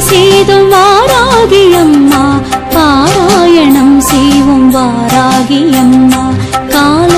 செய்தும் வாராகி அம்மா. பாராயணம் செய்வோம் வாராகி அம்மா. கால